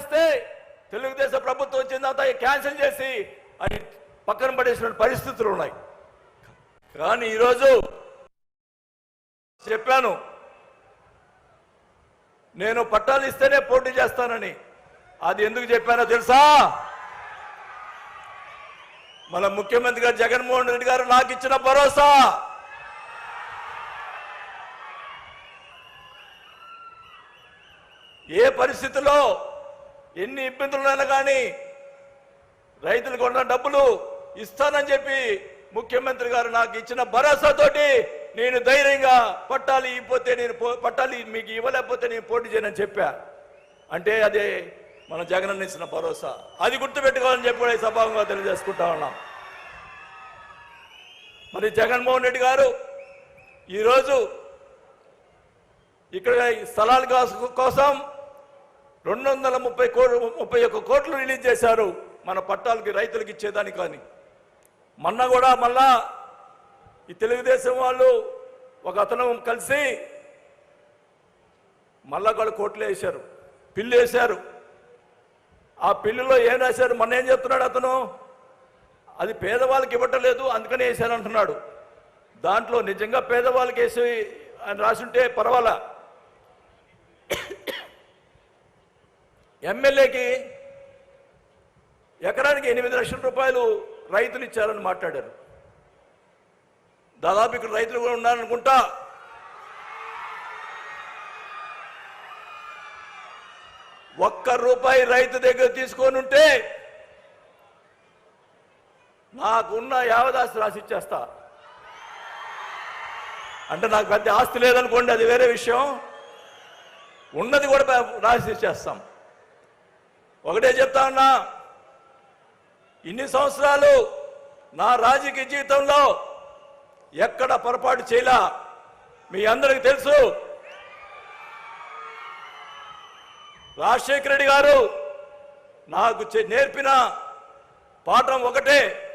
ఇస్తే తెలుగుదేశం ప్రభుత్వం వచ్చిన తర్వాత క్యాన్సిల్ చేసి అది పక్కన పడేసిన పరిస్థితులు ఉన్నాయి. కానీ ఈరోజు చెప్పాను నేను పట్టాలు ఇస్తేనే పోటీ చేస్తానని. అది ఎందుకు చెప్పానో తెలుసా? మన ముఖ్యమంత్రి గారు జగన్మోహన్ రెడ్డి గారు నాకు ఇచ్చిన భరోసా. ఏ పరిస్థితిలో ఎన్ని ఇబ్బందులైనా కానీ రైతులకు ఉన్న డబ్బులు ఇస్తానని చెప్పి ముఖ్యమంత్రి గారు నాకు ఇచ్చిన భరోసాతోటి నేను ధైర్యంగా పట్టాలు ఇవ్వతే నేను పో- పట్టాలు మీకు ఇవ్వలేకపోతే నేను పోటీ చేయనని చెప్పా. అంటే అదే మన జగన్ ఇచ్చిన భరోసా. అది గుర్తుపెట్టుకోవాలని చెప్పి కూడా ఈ సభాంగా తెలియజేసుకుంటా ఉన్నాం. మరి జగన్మోహన్ రెడ్డి గారు ఈరోజు ఇక్కడ ఈ స్థలాల కోసం రెండు వందల ముప్పై కోట్లు ముప్పై ఒక్క కోట్లు రిలీజ్ చేశారు మన పట్టాలకి రైతులకు ఇచ్చేదానికి కానీ. మొన్న కూడా మళ్ళా ఈ తెలుగుదేశం వాళ్ళు ఒక అతను కలిసి మళ్ళా కూడా కోట్లు వేశారు పిల్లు వేశారు. ఆ పిల్లులో ఏం రాశారు? మొన్న ఏం చెప్తున్నాడు అతను? అది పేదవాళ్ళకి ఇవ్వటలేదు అందుకనే వేశాను అంటున్నాడు దాంట్లో నిజంగా పేదవాళ్ళకి వేసి ఆయన రాసుంటే పర్వాలా? ఎమ్మెల్యేకి ఎకరానికి ఎనిమిది లక్షల రూపాయలు రైతులు ఇచ్చారని మాట్లాడారు. దాదాపు ఇక్కడ రైతులు కూడా ఉన్నారనుకుంటా. ఒక్క రూపాయి రైతు దగ్గర తీసుకొని ఉంటే నాకున్న యావదాస్తి రాసి ఇచ్చేస్తా. అంటే నాకు పెద్ద ఆస్తి లేదనుకోండి అది వేరే విషయం. ఉన్నది కూడా రాసి ఇచ్చేస్తాం. ఒకటే చెప్తా ఉన్నా ఇన్ని సంవత్సరాలు నా రాజకీయ జీవితంలో ఎక్కడ పొరపాటు చేయలా మీ అందరికి తెలుసు. రాజశేఖర రెడ్డి గారు నాకు చె- నేర్పిన పాఠం ఒకటే.